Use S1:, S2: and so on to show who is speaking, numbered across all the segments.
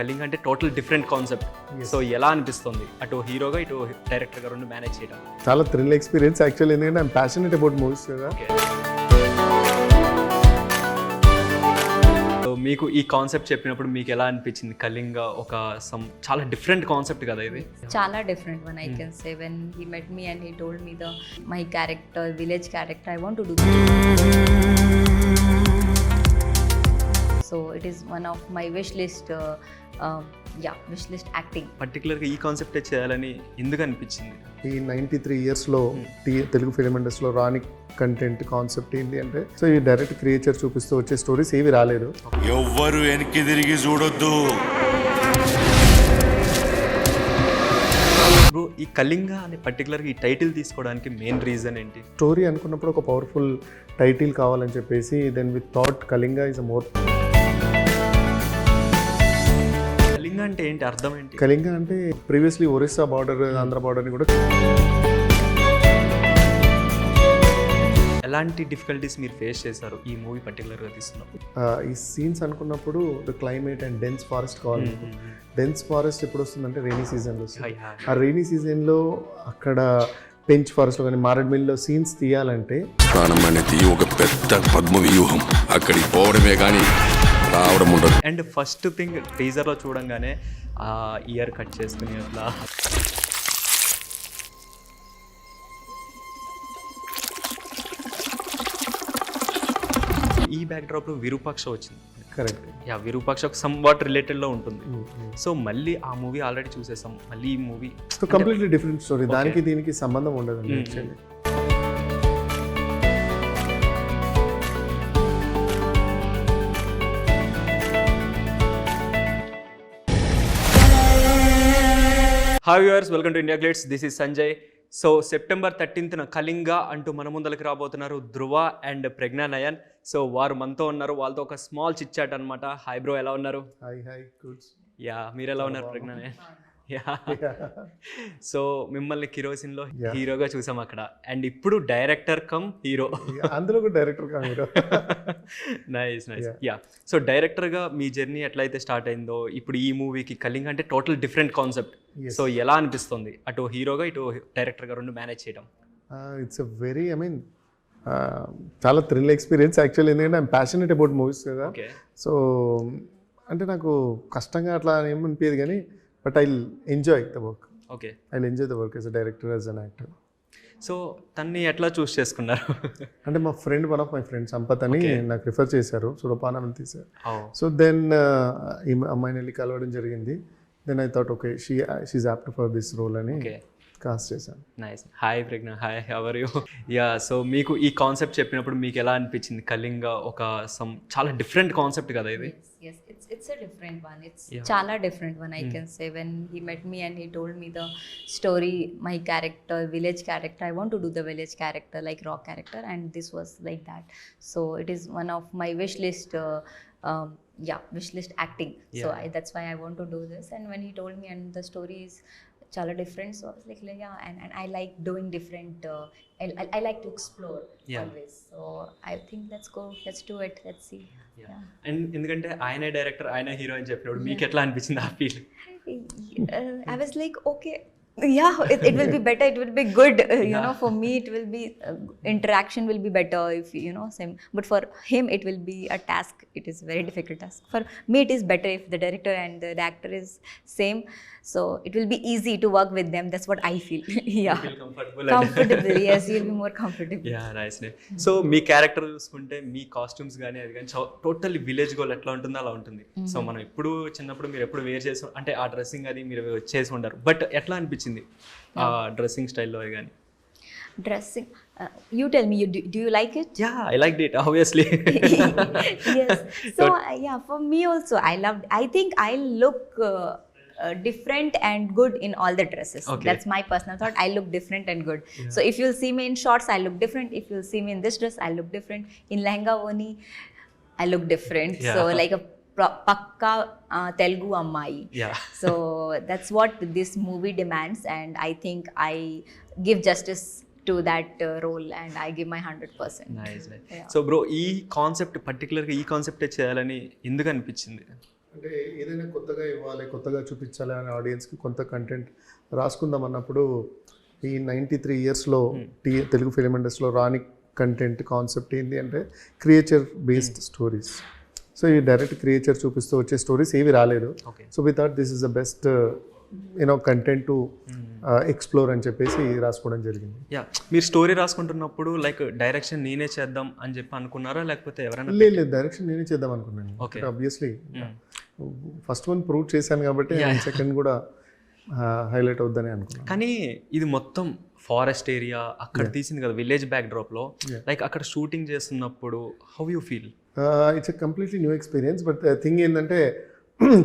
S1: Culling అంటే total different concept. So ఎలా అనిపిస్తుంది? అటు హీరోగా ఇటు డైరెక్టర్గా రెండు మేనేజ్ చేయడం.
S2: చాలా థ్రిల్ ఎక్స్పీరియన్స్ యాక్చువల్లీ ఎందుకంటే ఐమ్ ప్యాషనెట్ అబౌట్ మూవీస్ కదా.
S1: సో మీకు ఈ కాన్సెప్ట్ చెప్పినప్పుడు మీకు ఎలా అనిపించింది? కళింగ ఒక సమ్ చాలా డిఫరెంట్ కాన్సెప్ట్ కదా ఇది?
S3: Chala different one, I can say. When he met me and he told me the my character, village character, I want to do. So it is one of my wish list. Uh, uh, yeah, wish list acting.
S1: పర్టికులర్గా ఈ కాన్సెప్టే చేయాలని ఎందుకు అనిపించింది
S2: ఈ ninety three ఇయర్స్లో టీ Telugu film ఇండస్ట్రీలో రాని కంటెంట్ కాన్సెప్ట్ ఏంటి అంటే సో ఈ డైరెక్ట్ క్రియేచర్ చూపిస్తూ వచ్చే స్టోరీస్ ఏవి రాలేదు
S4: ఎవ్వరు వెనక్కి తిరిగి చూడొద్దు
S1: బ్రో ఈ కళింగ అనే పర్టికులర్గా ఈ టైటిల్ తీసుకోవడానికి మెయిన్ రీజన్ ఏంటి
S2: స్టోరీ అనుకున్నప్పుడు ఒక పవర్ఫుల్ టైటిల్ కావాలని చెప్పేసి then with thought Kalinga is a more
S1: Kalinga అంటే ఏంటి? అర్థం ఏంటి?
S2: కళింగ అంటే ప్రీవియస్లీ ఒరిస్సా బార్డర్ ఆంధ్ర బార్డర్ని కూడా
S1: ఎలాంటి డిఫికల్టీస్ మీరు ఫేస్ చేశారు ఈ మూవీ పర్టికులర్గా తీసుకున్నప్పుడు?
S2: ఆ, ఈ సీన్స్ అనుకున్నప్పుడు the climate and dense forest కావాలి డెన్స్ ఫారెస్ట్ ఎప్పుడు వస్తుందంటే రైనీ సీజన్లో ఆ రైనీ సీజన్లో అక్కడ పెంచ్ ఫారెస్ట్లో కానీ మారేడుమిల్లో సీన్స్ తీయాలంటే
S4: ప్రాణం అనేది ఒక పెద్ద పద్మ వ్యూహం అక్కడికి పోవడమే కానీ రావడం ఉండదు
S1: అండ్ ఫస్ట్ థింగ్ టీజర్లో చూడంగానే ఆ ఇయర్ కట్ చేసుకుని అట్లా. ఈ బ్యాక్డ్రాప్లో విరూపాక్ష వచ్చింది.
S2: కరెక్ట్
S1: యా విరూపాక్ష ఒక సమ్ వాట్ రిలేటెడ్లో ఉంటుంది. సో మళ్ళీ ఆ మూవీ ఆల్రెడీ చూసేసాం. మళ్ళీ ఈ movie
S2: so completely different story దానికి దీనికి సంబంధం ఉండదు
S1: hi viewers welcome to India Glitz this is Sanjay so September థర్టీన్త్న Kalinga అంటూ మన ముందరికి రాబోతున్నారు ధృవ అండ్ ప్రజ్ఞా నయన్ సో వారు మనతో ఉన్నారు. వాళ్ళతో ఒక స్మాల్ చిట్ చాట్ అనమాట హాయ్ బ్రో ఎలా ఉన్నారు?
S2: హాయ్ హాయ్ గుడ్
S1: యా మీరు ఎలా ఉన్నారు ప్రజ్ఞా నయన్ సో మిమ్మల్ని కిరోసిన్లో. హీరోగా చూసాం అక్కడ. అండ్ ఇప్పుడు డైరెక్టర్ కమ్ హీరో.
S2: అందులో కూడా డైరెక్టర్ కా మీరు
S1: నైస్ నైస్. యా సో డైరెక్టర్గా మీ జర్నీ ఎట్లయితే స్టార్ట్ అయిందో ఇప్పుడు ఈ మూవీకి కళింగ అంటే టోటల్ డిఫరెంట్ కాన్సెప్ట్. సో ఎలా అనిపిస్తుంది? అటు హీరోగా ఇటు డైరెక్టర్గా రెండు మేనేజ్ చేయడం?
S2: It's a very I mean చాలా థ్రిల్ ఎక్స్పీరియన్స్ యాక్చువల్లీ ఎందుకంటే ఐమ్ ప్యాషనెట్ అబౌట్ మూవీస్ కదా. సో అంటే నాకు కష్టంగా అట్లా ఏమనిపించదు కానీ but I enjoy the work
S1: okay
S2: I enjoy the work as a director as an actor
S1: so తన్ని ఎట్లా చూస్ చేసుకున్నారు?
S2: అంటే మా friend one of my friend Sampath అని నాకు రిఫర్ చేశారు సురపానం తీశారు.
S1: Oh,
S2: సో దెన్ ఈ అమ్మాయిని వెళ్ళి కలవడం జరిగింది. Then I thought okay she she's apt for this role అని కాస్ట్ చేశాను
S1: nice hi Pragya hi ever you yeah so మీకు ఈ కాన్సెప్ట్ చెప్పినప్పుడు మీకు ఎలా అనిపించింది కళింగ ఒక సమ్ చాలా డిఫరెంట్ కాన్సెప్ట్ కదా ఇది
S3: Yes, yes, it's it's a different one. It's
S1: Yeah.
S3: chala different one, I can say. When he met me and he told me the story, my character, village character, I want to do the village character, like rock character, and this was like that. So it is one of my wish list. Uh, um, yeah, wish list acting. So
S1: Yeah.
S3: I, that's why I want to do this. And when he told me, and the story is and, and I like doing different. Uh, I, I, I like to explore
S1: Yeah.
S3: always. So I think let's go, let's do it, let's see. Yeah.
S1: And ఎందుకంటే ఆయనే director ఆయన hero అని చెప్పినప్పుడు మీకు ఎట్లా అనిపించింది ఆ feel
S3: uh, I was like, okay, yeah, it, it will be better. It will be good. Uh, you
S1: Yeah.
S3: know, for me, it will be uh, interaction will be better if you know same. But for him, it will be a task. It is very difficult task. For me, it is better if the director and the, actor is same. So it will be easy to work with them. That's what I feel. yeah,
S1: comfortable
S3: comfortable. yes, you'll be more comfortable.
S1: Yeah nice so మీ character చూసుకుంటే మీ costumes కానీ అది కానీ total village goal ఎట్లా ఉంటుందో అలా ఉంటుంది సో మనం ఎప్పుడు చిన్నప్పుడు మీరు ఎప్పుడు వేర్ చేసి అంటే ఆ డ్రెస్సింగ్ అది మీరు చేసి ఉండరు బట్ ఎట్లా అనిపించింది ఆ డ్రెస్సింగ్ స్టైల్లో కానీ
S3: Dressing. Uh, you tell me. You do, do you like it?
S1: Yeah I like it obviously
S3: yes. So uh, yeah, for me also, I loved. I think I look uh, uh, different and good in all the dresses.
S1: Okay.
S3: That's my personal thought. I look different and good. So if you'll see me in shorts, I look different. If you'll see me in this dress, I look different. In lehenga oni, I look different. So
S1: Yeah.
S3: like a pro- pakka Telugu ammai.
S1: Yeah
S3: So that's what this movie demands, and I think I give justice to that uh, role, and I give my hundred percent.
S1: Nice
S3: Yeah.
S1: So bro ఈ concept పర్టికులర్గా ఈ కాన్సెప్టే చేయాలని ఎందుకు అనిపించింది
S2: అంటే ఏదైనా కొత్తగా ఇవ్వాలి కొత్తగా చూపించాలి అనే ఆడియన్స్కి కొంత కంటెంట్ రాసుకుందాం అన్నప్పుడు ఈ నైంటీ త్రీ ఇయర్స్లో టీ తెలుగు ఫిలిం ఇండస్ట్రీలో రాని కంటెంట్ కాన్సెప్ట్ ఏంటి అంటే క్రియేచర్ బేస్డ్ స్టోరీస్ సో ఈ డైరెక్ట్ క్రియేచర్ చూపిస్తూ వచ్చే స్టోరీస్ ఏవి రాలేదు.
S1: Okay.
S2: So we thought this is the best you know content to explore అని చెప్పేసి రాసుకోవడం జరిగింది.
S1: యా మీరు స్టోరీ రాసుకుంటున్నప్పుడు లైక్ డైరెక్షన్ నేనే చేద్దాం అని చెప్పి అనుకున్నారా? లేకపోతే ఎవరైనా
S2: లేదు లేదు డైరెక్షన్ నేనే చేద్దాం అనుకున్నాను.
S1: Okay.
S2: Obviously first one prove చేశాను కాబట్టి సెకండ్ కూడా హైలైట్ అవుద్దని అనుకున్నాను.
S1: కానీ ఇది మొత్తం ఫారెస్ట్ ఏరియా అక్కడ తీసింది కదా విలేజ్ బ్యాక్ డ్రాప్లో లైక్ అక్కడ షూటింగ్ చేస్తున్నప్పుడు how you feel
S2: it's a completely new experience but thing ఏంటంటే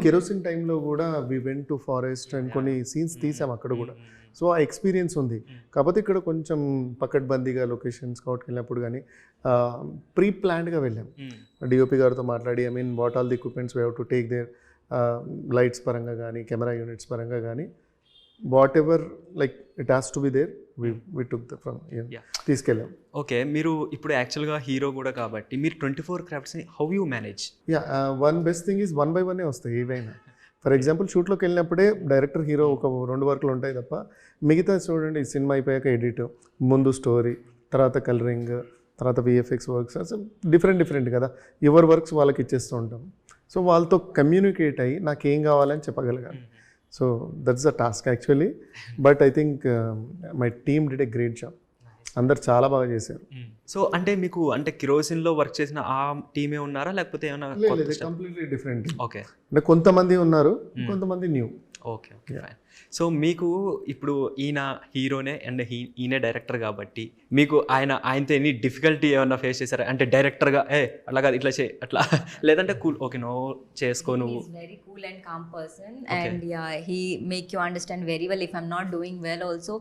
S2: కెరోసిన్ టైంలో కూడా we went to forest and కొన్ని సీన్స్ తీసాం అక్కడ కూడా. సో ఆ ఎక్స్పీరియన్స్ ఉంది. కాకపోతే ఇక్కడ కొంచెం పకడ్బందీగా లొకేషన్ స్కౌట్కి వెళ్ళినప్పుడు కానీ ప్రీ ప్లాన్డ్గా వెళ్ళాం. డిఓపి గారితో మాట్లాడి I mean what all the equipments we have to take there lights పరంగా కానీ కెమెరా యూనిట్స్ పరంగా కానీ whatever like it has to be there we took the
S1: from.
S2: తీసుకెళ్ళాం.
S1: ఓకే మీరు ఇప్పుడు యాక్చువల్గా హీరో కూడా కాబట్టి మీరు twenty four క్రాఫ్ట్స్ని how you manage
S2: yeah one best thing is one by one వస్తాయి ఏవైనా. ఫర్ ఎగ్జాంపుల్ షూట్లోకి వెళ్ళినప్పుడే డైరెక్టర్ హీరో ఒక రెండు వర్క్లు ఉంటాయి తప్ప మిగతా చూడండి ఈ సినిమా అయిపోయాక ఎడిట్ ముందు స్టోరీ తర్వాత కలరింగ్ తర్వాత విఎఫ్ఎక్స్ వర్క్స్ అసలు డిఫరెంట్ డిఫరెంట్ కదా. ఎవరి వర్క్స్ వాళ్ళకి ఇచ్చేస్తూ ఉంటాం. సో వాళ్ళతో కమ్యూనికేట్ అయ్యి నాకు ఏం కావాలని చెప్పగలగాలి. So that's the task actually but I think my team did a great job అందరు చాలా బాగా చేశారు.
S1: సో అంటే మీకు అంటే కిరోసిన్లో వర్క్ చేసిన ఆ టీమే ఉన్నారా? లేకపోతే ఏమైనా
S2: కంప్లీట్లీ డిఫరెంట్
S1: ఓకే
S2: అంటే కొంతమంది ఉన్నారు కొంతమంది new
S1: okay okay fine so మీకు ఇప్పుడు ఈయన హీరోనే అండ్ హీ- ఈయనే డైరెక్టర్ కాబట్టి మీకు ఆయన ఆయనతో ఎన్ని డిఫికల్టీ ఏమన్నా ఫేస్ చేశారా? అంటే డైరెక్టర్గా ఏ అట్లా కాదు ఇట్లా చే అట్లా. లేదంటే కూల్ ఓకే నో చేసుకో నువ్వు.
S3: very cool and calm person, and yeah, he make you understand very well. If I'm not doing well, also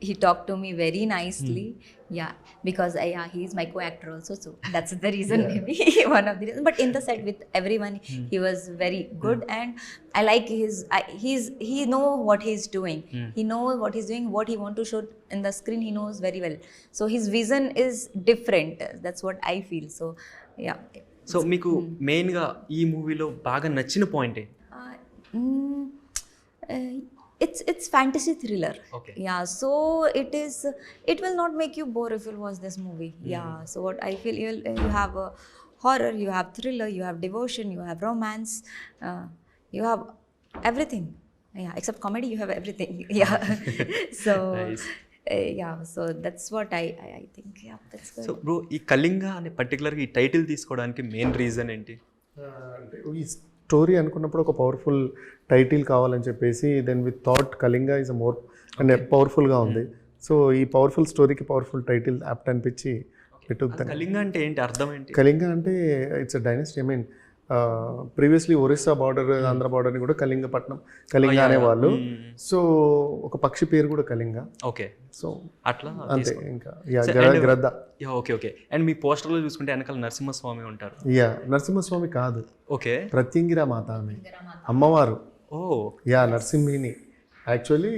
S3: he he talked to me very nicely. Yeah, because uh, yeah, he's my co-actor also, so that's the reason maybe one of the reasons. But in the set with everyone, he was very good, and I like his. I, he's he know what he's doing. He know what he's doing, what he want to show in the screen. He knows very well. So his vision is different. That's what I feel. So yeah.
S1: So మీకు మెయిన్గా ఈ మూవీలో బాగా నచ్చిన point ఏంటి
S3: Uh, mm, uh, it's it's fantasy thriller.
S1: Okay.
S3: Yeah. So it is. It will not make you bored if you watch this movie. Yeah. So what I feel you you have a horror, you have thriller, you have devotion, you have romance, uh, you have everything. Yeah. Except comedy, you have everything. Yeah. so.
S1: Nice.
S3: Uh, yeah. So that's what I I, I think. Yeah. That's good.
S1: So bro ఈ కళింగ అనే పర్టికులర్గా ఈ title తీసుకోవడానికి main reason ఏంటి
S2: అంటే ఈ story అనుకున్నప్పుడు ఒక పవర్ఫుల్ టైటిల్ కావాలని చెప్పేసి then with thought Kalinga is a more and పవర్ఫుల్గా ఉంది. సో ఈ పవర్ఫుల్ స్టోరీకి పవర్ఫుల్ టైటిల్ యాప్ట్ అనిపించి పెట్టుకు
S1: కళింగ అంటే ఏంటి? అర్థం ఏంటి?
S2: కళింగ అంటే it's a dynasty I mean previously Orissa border Andhra బార్డర్ని కూడా కళింగపట్నం కళింగ అనేవాళ్ళు. సో ఒక పక్షి పేరు కూడా కళింగ
S1: ఓకే
S2: సో
S1: అట్లా
S2: అంతే ఇంకా. గ్రద్ద
S1: యా ఓకే ఓకే అండ్ మీ పోస్టర్లో చూసుకుంటే వెనకాల నరసింహస్వామి ఉంటారు.
S2: యా నరసింహస్వామి కాదు.
S1: ఓకే
S2: ప్రత్యంగిరా మాత ఆమె అమ్మవారు.
S1: ఓ
S2: యా నరసింహిని. యాక్చువల్లీ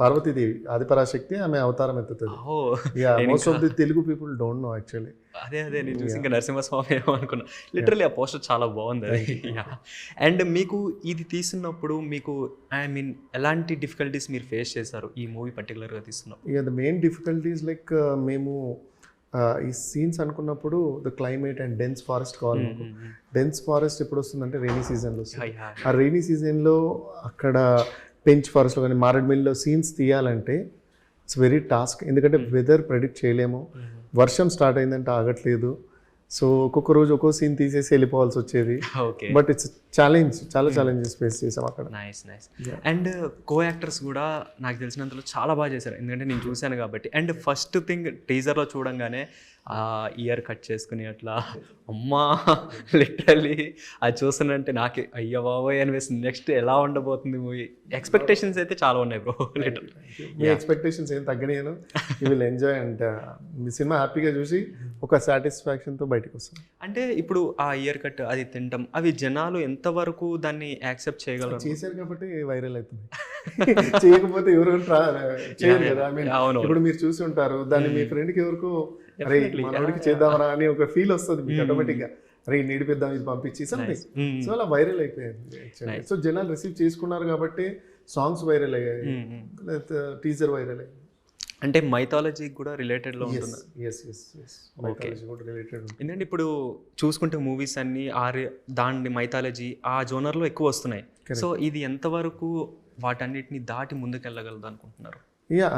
S2: పార్వతీదేవి ఆదిపరాశక్తి ఆమె అవతారం ఎత్తుతుంది.
S1: ఓ
S2: yeah most of the Telugu people don't know actually
S1: అదే అదే నేను చూసి ఇంకా నరసింహస్వామి అనుకున్నా. లిటరలీ ఆ పోస్టర్ చాలా బాగుంది అది. అండ్ మీకు ఇది తీస్తున్నప్పుడు మీకు ఐ మీన్ ఎలాంటి డిఫికల్టీస్ మీరు ఫేస్ చేశారు ఈ మూవీ పర్టికులర్గా తీస్తున్నప్పుడు?
S2: ఇక ద మెయిన్ డిఫికల్టీస్ లైక్ మేము ఈ సీన్స్ అనుకున్నప్పుడు the climate and dense forest కావాలి డెన్స్ ఫారెస్ట్ ఎప్పుడు వస్తుందంటే రైనీ సీజన్లో వస్తుంది. ఆ రైనీ సీజన్లో అక్కడ పెంచ్ ఫారెస్ట్లో కానీ మారేడుమిల్లో సీన్స్ తీయాలంటే ఇట్స్ వెరీ టాస్క్ ఎందుకంటే వెదర్ ప్రెడిక్ట్ చేయలేము. వర్షం స్టార్ట్ అయిందంటే ఆగట్లేదు. సో ఒక్కొక్క రోజు ఒక్కో సీన్ తీసేసి వెళ్ళిపోవాల్సి వచ్చేది. బట్ ఇట్స్ ఛాలెంజ్ చాలా ఛాలెంజెస్ ఫేస్ చేసాం అక్కడ.
S1: Nice nice and co actors కూడా నాకు తెలిసినంతలో చాలా బాగా చేశారు. ఎందుకంటే నేను చూశాను కాబట్టి. అండ్ ఫస్ట్ థింగ్ టీజర్లో చూడంగానే ఆ ఇయర్ కట్ చేసుకుని అట్లా అమ్మా లిటరల్లీ అది చూస్తున్నంటే నాకు అయ్య బాబోయ్ అనిపిస్తుంది. నెక్స్ట్ ఎలా ఉండబోతుంది మూవీ ఎక్స్పెక్టేషన్స్ అయితే చాలా ఉన్నాయి బ్రో లిటర్
S2: మీ ఎక్స్పెక్టేషన్స్ ఏం తగ్గనియను. విల్ ఎంజాయ్ అండ్ మీ సినిమా హ్యాపీగా చూసి ఒక సాటిస్ఫాక్షన్తో బయటకు వస్తాం
S1: అంటే ఇప్పుడు ఆ ఇయర్ కట్ అది తింటాం. అవి జనాలు ఎంతవరకు దాన్ని యాక్సెప్ట్ చేయగలరు?
S2: చేశారు కాబట్టి వైరల్ అవుతుంది. చేయకపోతే ఎవరు చేయరు కదా. ఇప్పుడు మీరు చూసి ఉంటారు దాన్ని మీ ఫ్రెండ్కి ఎవరికో అరే మనోడికి చేద్దామరా అని ఒక ఫీల్ వస్తుంది మీకు ఆటోమేటిక్గా అరే నీడిపిద్దాం ఇది పంపించి సంథింగ్. సో అలా వైరల్ అయిపోయింది సో జనాలు రిసీవ్ చేసుకున్నారు కాబట్టి సాంగ్స్ వైరల్ అయ్యాయి. టీజర్ వైరల్ అయ్యాయి.
S1: అంటే మైథాలజీ కూడా రిలేటెడ్లో ఉంటుంది? ఎందుకంటే ఇప్పుడు చూసుకుంటే మూవీస్ అన్ని ఆర్ దాని మైథాలజీ ఆ జోనర్లో ఎక్కువ వస్తున్నాయి. సో ఇది ఎంతవరకు వాటన్నిటిని దాటి ముందుకెళ్ళగలదు అనుకుంటున్నారు?
S2: Yeah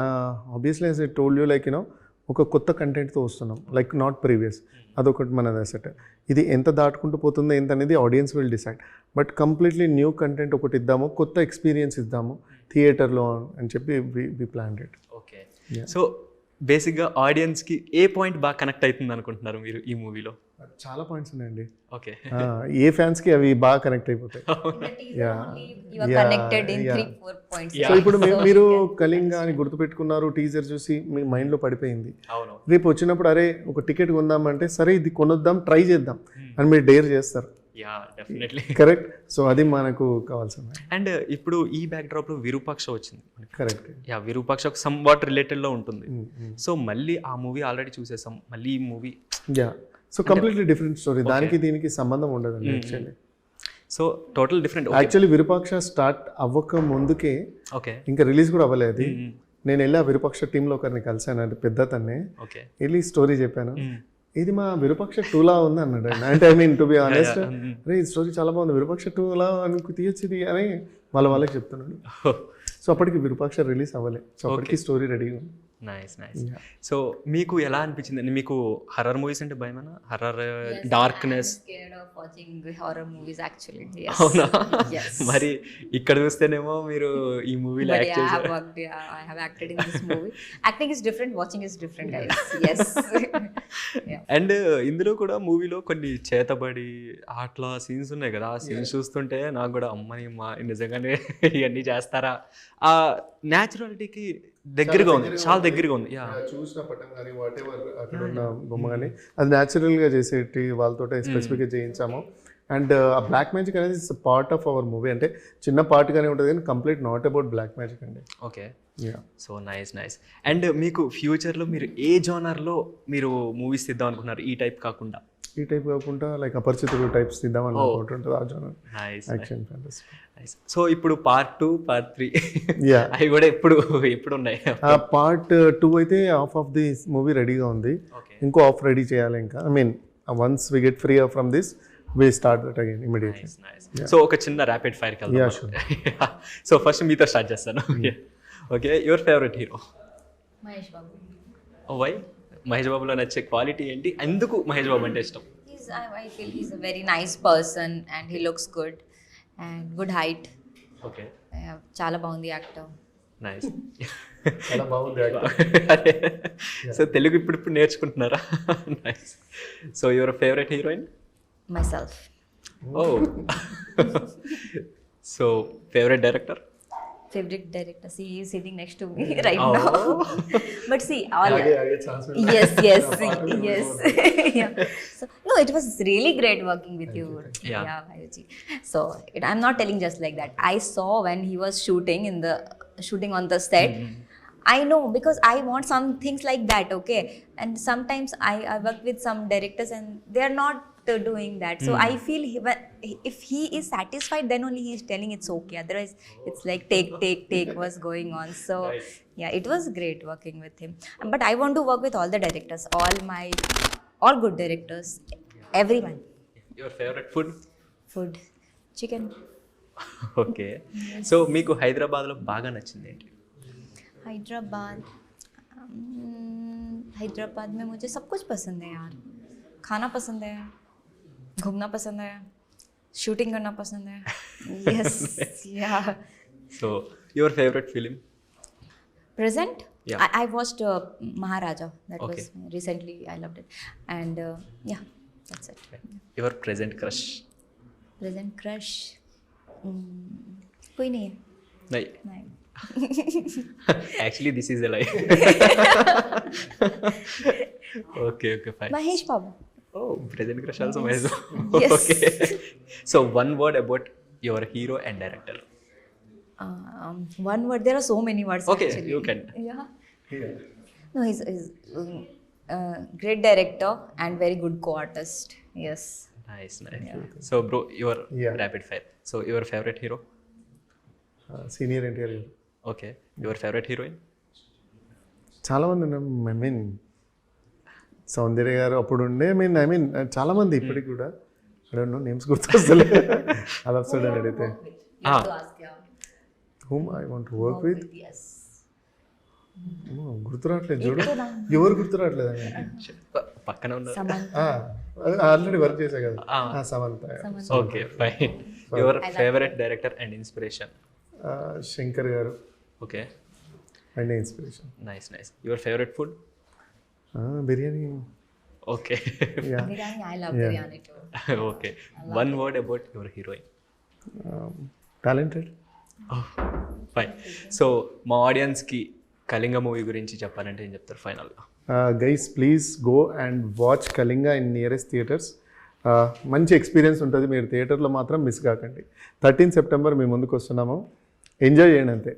S2: obviously as I told you like you know ఒక కొత్త కంటెంట్తో వస్తున్నాం. లైక్ నాట్ ప్రీవియస్ అదొకటి మనది అసెట్ ఇది ఎంత దాటుకుంటూ పోతుందో ఎంత అనేది audience will decide but completely new content ఒకటి ఇద్దాము కొత్త ఎక్స్పీరియన్స్ ఇద్దాము థియేటర్లో అని చెప్పి we plan it
S1: okay so బేసిక్గా ఆడియన్స్కి ఏ పాయింట్ బాగా కనెక్ట్ అవుతుంది అనుకుంటున్నారు మీరు ఈ మూవీలో?
S2: చాలా పాయింట్స్ ఉన్నాయండి.
S1: ఓకే
S2: ఆ, ఏ ఫ్యాన్స్కి అవి బాగా కనెక్ట్ అయిపోతాయి.
S3: You are connected in three four points.
S2: So ఇప్పుడు మీరు కళింగ అని గుర్తుపెట్టుకున్నారు టీజర్ చూసి మీ మైండ్లో పడిపోయింది.
S1: అవును.
S2: రేపు వచ్చినప్పుడు అరే ఒక టికెట్ కొందామంటే సరే ఇది కొనొద్దాం ట్రై చేద్దాం. అని మీరు డేర్ చేస్తారు.
S1: యా డెఫినెట్లీ
S2: కరెక్ట్ సో అది మనకు కావాల్సింది.
S1: అండ్ ఇప్పుడు ఈ బ్యాక్ డ్రాప్లో విరూపాక్ష వచ్చింది
S2: కరెక్ట్
S1: యా విరూపాక్ష ఒక సమ్ వాట్ రిలేటెడ్లో ఉంటుంది.
S2: Mm,
S1: సో మళ్ళీ ఆ మూవీ ఆల్రెడీ చూసేసాం. మళ్ళీ ఈ movie
S2: yeah so completely different story దానికి దీనికి సంబంధం ఉండదండి actually
S1: so total different
S2: actually Virupaksha start అవ్వక ముందుకే
S1: ఓకే
S2: ఇంకా రిలీజ్ కూడా అవ్వలేదు. నేను వెళ్ళి ఆ విరూపాక్ష టీంలో ఒకరిని కలిశాను. అంటే పెద్ద తన్నే.
S1: ఓకే
S2: వెళ్ళి స్టోరీ చెప్పాను. ఇది మా విరూపాక్ష టూలా ఉంది అన్నాడు. అంటే I mean to be honest అరే ఈ స్టోరీ చాలా బాగుంది. విరూపాక్ష టూలా అనుకు తీయచ్చు ఇది అని వాళ్ళ వాళ్ళకి చెప్తున్నాడు. సో అప్పటికి విరూపాక్ష రిలీజ్ అవ్వలే. సో అప్పటికి స్టోరీ రెడీ ఉంది.
S1: నైస్ నైస్ సో మీకు ఎలా అనిపించింది? అండి మీకు హర్రర్ మూవీస్ అంటే భయం హర్రర్ డార్క్నెస్ అవునా? మరి ఇక్కడ చూస్తేనేమో మీరు ఈ మూవీలో
S3: act acting is different watching is different
S1: and ఇందులో కూడా మూవీలో కొన్ని చేతబడి అట్లా సీన్స్ ఉన్నాయి కదా? ఆ సీన్స్ చూస్తుంటే నాకు కూడా అమ్మని మా నిజంగానే ఇవన్నీ చేస్తారా? ఆ నాచురాలిటీకి దగ్గరగా ఉంది చాలా దగ్గరగా ఉంది
S2: చూసిన పటం కానీ వాట్ ఎవర్ అక్కడ ఉన్న బొమ్మ కానీ అది న్యాచురల్గా చేసేటి వాళ్ళతో స్పెసిఫిక్గా చేయించాము. అండ్ ఆ బ్లాక్ మ్యాజిక్ అనేది పార్ట్ ఆఫ్ అవర్ మూవీ అంటే చిన్న పార్ట్ గానే ఉంటుంది కానీ complete not about black magic అండి. Okay
S1: so nice nice and మీకు ఫ్యూచర్లో మీరు ఏ జోనర్లో మీరు మూవీస్ తీద్దాం అనుకున్నారు ఈ టైప్ కాకుండా.
S2: ఈ టైప్ కాకుండా లైక్ అపరిచితులు టైప్స్ తీద్దామని అనుకుంటుంటుంది ఆ జోనర్ యాక్షన్ ఫ్యాంటసీ
S1: సో ఇప్పుడు part two part three
S2: yeah
S1: అవి కూడా ఎప్పుడు ఎప్పుడు ఉన్నాయి?
S2: పార్ట్ టూ అయితే హాఫ్ ఆఫ్ ది మూవీ రెడీగా ఉంది. ఇంకో ఆఫ్ రెడీ చేయాలి ఇంకా. I mean once we get free from this we start that again immediately
S1: so ఒక చిన్న ర్యాపిడ్
S2: Yeah,
S1: వెళ్దాం సో ఫస్ట్ మీతో స్టార్ట్ చేస్తాను. Okay your favourite hero
S3: Mahesh Babu
S1: why Mahesh బాబులో నచ్చే క్వాలిటీ ఏంటి? ఎందుకు మహేష్ బాబు అంటే ఇష్టం?
S3: He's I, I feel he's a very nice person and he looks good and good height. Okay చాలా బాగుంది యాక్టర్
S1: నైస్
S2: చాలా బాగుంది
S1: సో తెలుగు ఇప్పుడు ఇప్పుడు నేర్చుకుంటున్నారా? Nice so your favourite
S3: heroine myself
S1: oh so favourite director
S3: favorite director. See he is sitting next to me right now. But see all yes yes yes. yeah. So no it was really great working with you,
S1: Yeah.
S3: yeah. Mayuji. so it, i'm not telling just like that. I saw when he was shooting in the shooting on the set. I know because I want some things like that, okay. And sometimes I, I work with some directors and they are not uh, doing that. So I feel he, when- if he is satisfied, then only he is telling it's okay. Otherwise, it's like take, take, take was going on. So yeah, it was great working with him. But I want to work with all the directors, all my, all good directors, everyone.
S1: Your favourite food
S3: Food, chicken.
S1: Okay so మీకు హైదరాబాద్లో బాగా నచ్చింది ఏంటి
S3: हैदराबाद अम्म, हैदराबाद में मुझे सब कुछ पसंद है यार खाना पसंद है घूमना पसंद है शूटिंग करना पसंद है। Yes yeah
S1: so your favourite film
S3: present I watched Maharaja that was recently I loved it and yeah that's it
S1: your present crush
S3: present crush कोई नहीं है
S1: नहीं
S3: नहीं
S1: actually this is a life okay okay fine
S3: Mahesh Babu
S1: Oh present crush also Mahesh
S3: Yes.
S1: Okay so one word about your hero and director
S3: um, one word there are so many words
S1: Okay,
S3: actually.
S1: you can.
S3: yeah no he's, he's um, uh, great director and very good co-artist yes
S1: nice nice so bro your
S2: Yeah.
S1: Rapid fire so your favourite hero
S2: senior NTR garu
S1: okay your favourite heroine
S2: చాలామంది I mean సౌందర్య గారు అప్పుడు ఉండే mean I mean చాలామంది ఇప్పటికి కూడా no names గుర్తొస్తలే. అలా sudden అడిగితే. Whom I want work
S3: with.
S2: గుర్తురావట్లేదు చూడు. ఎవరు గుర్తురావట్లేదు
S1: పక్కన ఉన్నారు
S3: Samantha.
S2: ఆల్రెడీ వర్క్ చేశా కదా. ఆ,
S1: Samantha okay fine your favourite director and
S2: inspiration Shankar గారు.
S1: Okay and inspiration nice nice
S2: your
S1: favourite
S2: food
S3: biryani. Okay. biryani too.
S1: Okay. One word about your heroine
S2: talented
S1: fine so మా ఆడియన్స్కి Kalinga movie గురించి చెప్పాలంటే ఏం చెప్తారు ఫైనల్గా
S2: guys please go and watch Kalinga in nearest theatres మంచి experience ఉంటుంది. మీరు థియేటర్లో మాత్రం మిస్ కాకండి. థర్టీన్ సెప్టెంబర్ మీ ముందుకు వస్తున్నాము. ఎంజాయ్ చేయండి అంతే.